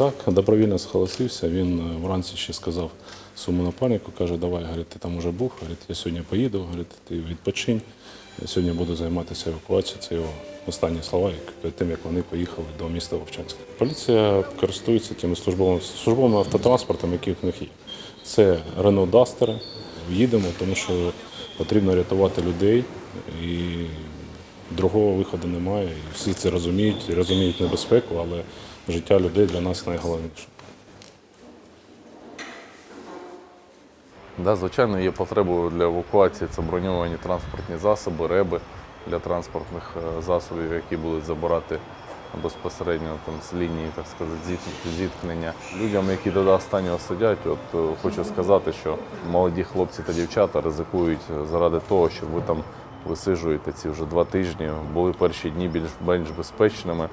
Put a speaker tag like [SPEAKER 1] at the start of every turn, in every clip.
[SPEAKER 1] Так, добровільно схолосився, він е, вранці ще сказав суму напарнику, каже, давай, говорить, ти там уже був, говорить, я сьогодні поїду, говорить, ти відпочинь, я сьогодні буду займатися евакуацією, це його останні слова, перед тим, як вони поїхали до міста Вовчанська. Поліція користується тими службовими, службовими автотранспортами, які в них є. Це Renault Duster. Їдемо, тому що потрібно рятувати людей і другого виходу немає. І всі це розуміють, розуміють небезпеку, але життя людей для нас найголовніше.
[SPEAKER 2] Да, звичайно, є потребою для евакуації. Це броньовані транспортні засоби, реби для транспортних е, засобів, які будуть забирати безпосередньо там, з лінії, так сказати, зіт- зіткнення. Людям, які до останнього сидять, от е, хочу сказати, що молоді хлопці та дівчата ризикують заради того, щоб ви там висижуєте ці вже два тижні, були перші дні більш-менш безпечними.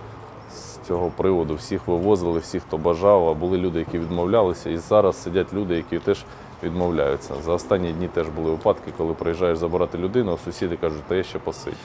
[SPEAKER 2] Цього приводу всіх вивозили, всіх, хто бажав, а були люди, які відмовлялися, і зараз сидять люди, які теж відмовляються. За останні дні теж були випадки, коли приїжджаєш забирати людину, а сусіди кажуть, та я ще посидю.